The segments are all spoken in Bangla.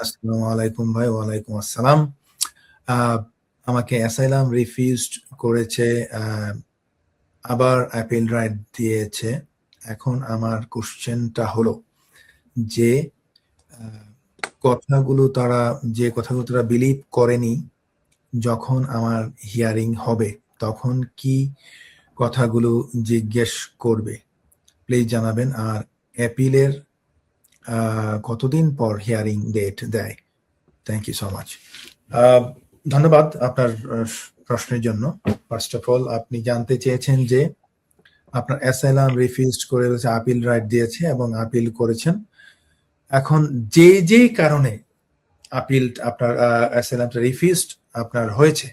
আসসালামু আলাইকুম ভাই ওয়ালাইকুম আসসালাম। আমাকে অ্যাসাইলাম রিফিউজড করেছে আবার অ্যাপিল রাইট দিয়েছে। এখন আমার কোশ্চেনটা হলো যে কথাগুলো তারা যে কথাগুলো তারা বিলিভ করেনি যখন আমার হিয়ারিং হবে তখন কি কথাগুলো জিজ্ঞেস করবে? প্লিজ জানাবেন। আর অ্যাপিলের কতদিন পর হিয়ারিং ডেট দেয়? থ্যাংক ইউ সো মাচ ধন্যবাদ আপনার প্রশ্নের জন্য। ফার্স্ট অফ অল আপনি জানতে চেয়েছেন যে আপনার অ্যাসাইলাম রিফিউজড করে হচ্ছে আপিল রাইট দিয়েছে এবং আপিল করেছেন। এখন যে যে কারণে আপিল আপনার অ্যাসাইলামটা রিফিউজড আপনার হয়েছে,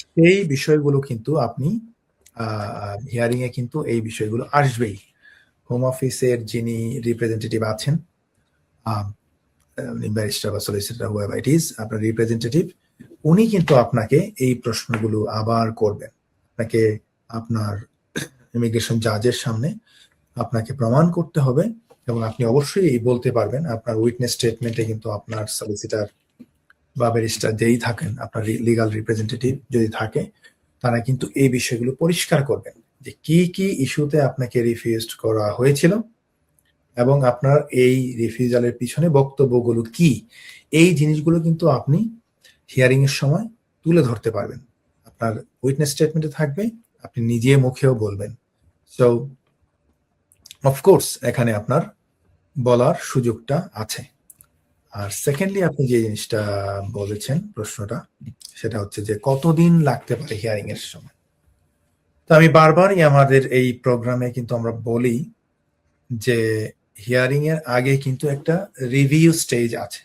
সেই বিষয়গুলো কিন্তু আপনি হিয়ারিং এ কিন্তু এই বিষয়গুলো আসবেই। হোম অফিসের যিনি রিপ্রেজেন্টেটিভ আছেন ব্যারিস্টার বা সলিসিটার হুয়েভার ইট ইজ আপনার রিপ্রেজেন্টেটিভ উনি কিন্তু আপনাকে এই প্রশ্নগুলো আবার করবেন। আপনাকে আপনার ইমিগ্রেশন জাজের সামনে আপনাকে প্রমাণ করতে হবে এবং আপনি অবশ্যই এই বলতে পারবেন, আপনার উইটনেস স্টেটমেন্টে কিন্তু আপনার সলিসিটার বা ব্যারিস্টার যেই থাকেন, আপনার লিগাল রিপ্রেজেন্টেটিভ যদি থাকে, তারা কিন্তু এই বিষয়গুলো পরিষ্কার করবেন। যে কি কি ইস্যুতে আপনাকে রিফিউজড করা হয়েছিল এবং আপনার এই রিফিউজালের পিছনে বক্তব্যগুলো কি? এই জিনিসগুলো কিন্তু আপনি হিয়ারিং এর সময় তুলে ধরতে পারবেন। আপনার উইটনেস স্টেটমেন্টে থাকবে, আপনি নিজে মুখেও বলবেন। সো অফকোর্স এখানে আপনার বলার সুযোগটা আছে। আর সেকেন্ডলি আপনি যে জিনিসটা বলেছেন প্রশ্নটা, সেটা হচ্ছে যে কতদিন লাগতে পারে হিয়ারিং এর সময়? তো আমি বারবারই আমাদের এই প্রোগ্রামে কিন্তু আমরা বলি যে হিয়ারিং এর আগে কিন্তু একটা রিভিউ স্টেজ আছে।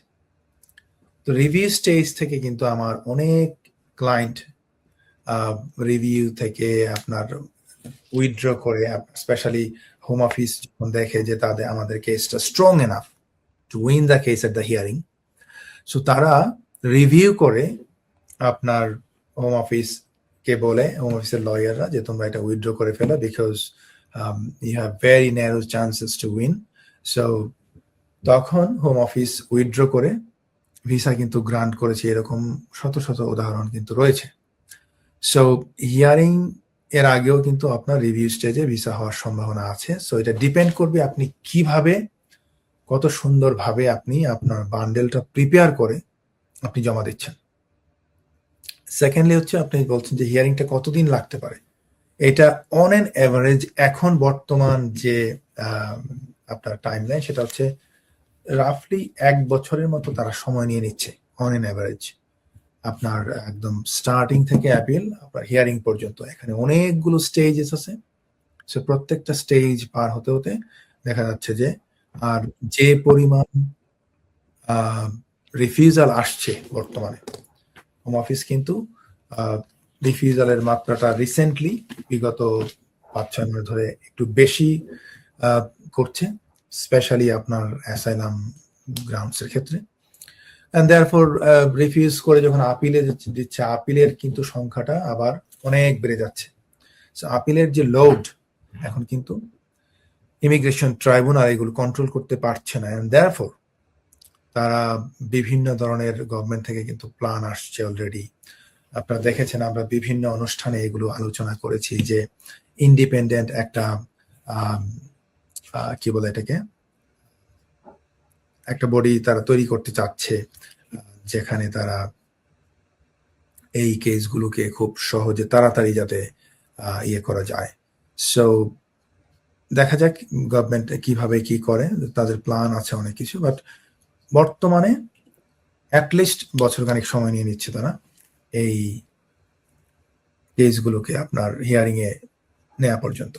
তো রিভিউ স্টেজ থেকে কিন্তু আমার অনেক ক্লায়েন্ট রিভিউ থেকে আপনার উইথড্র করে, স্পেশালি হোম অফিস যখন দেখে যে তাদের, আমাদের কেসটা strong enough to win the case at the hearing. So তারা রিভিউ করে আপনার হোম অফিস কে বলে হোম অফিসের লয়াররা যে তোমরা এটা উইথড্র করে ফেলো because you have very narrow chances to win so তখন হোম অফিস উইথড্র করে ভিসা কিন্তু গ্রান্ট করেছে, এরকম শত শত উদাহরণ কিন্তু রয়েছে। সো হিয়ারিং এর আগেও কিন্তু আপনার রিভিউ স্টেজে ভিসা হওয়ার সম্ভাবনা আছে। সো এটা ডিপেন্ড করবে আপনি কীভাবে, কত সুন্দরভাবে আপনি আপনার বান্ডেলটা প্রিপেয়ার করে আপনি জমা দিচ্ছেন। সেকেন্ডলি হচ্ছে আপনি বলছেন যে হিয়ারিংটা কতদিন লাগতে পারে? এটা অন এন অ্যাভারেজ এখন বর্তমান যে আপনার টাইম লাইন সেটা হচ্ছে রাফলি এক বছরের মতো তারা সময় নিয়ে নিচ্ছে অন এন অ্যাভারেজ আপনার একদম স্টার্টিং থেকে অ্যাপিল আপনার হিয়ারিং পর্যন্ত। এখানে অনেকগুলো স্টেজেস আছে। সে প্রত্যেকটা স্টেজ পার হতে হতে দেখা যাচ্ছে যে আর যে পরিমাণ রিফিউজাল আসছে বর্তমানে হোম অফিস কিন্তু রিফিউজালের মাত্রাটা রিসেন্টলি বিগত পাঁচ ছয় মাস ধরে একটু বেশি করছে স্পেশালি আপনার অ্যাসাইলাম গ্রাউন্ডসের ক্ষেত্রে। অ্যান্ড দেয়ারফর রিফিউজ করে যখন আপিলে দিচ্ছে আপিলের কিন্তু সংখ্যাটা আবার অনেক বেড়ে যাচ্ছে। সো আপিলের যে লোড এখন কিন্তু ইমিগ্রেশন ট্রাইব্যুনাল এগুলো কন্ট্রোল করতে পারছে না। অ্যান্ড দেয়ারফর তারা বিভিন্ন ধরনের গভর্নমেন্ট থেকে কিন্তু প্ল্যান আসছে অলরেডি আপনারা দেখেছেন আমরা বিভিন্ন অনুষ্ঠানে এগুলো আলোচনা করেছি যে ইন্ডিপেন্ডেন্ট একটা কি বলে এটাকে? একটা বডি তারা তৈরি করতে চাচ্ছে, যেখানে তারা এই কেসগুলোকে খুব সহজে তাড়াতাড়ি যাতে ইয়ে করা যায়। সো দেখা যাক গভর্নমেন্ট কীভাবে কি করে, তাদের প্ল্যান আছে অনেক কিছু বাট বর্তমানে অ্যাটলিস্ট বছর খানিক সময় নিয়ে নিচ্ছে তারা এই কেসগুলোকে আপনার হিয়ারিংয়ে নেওয়া পর্যন্ত।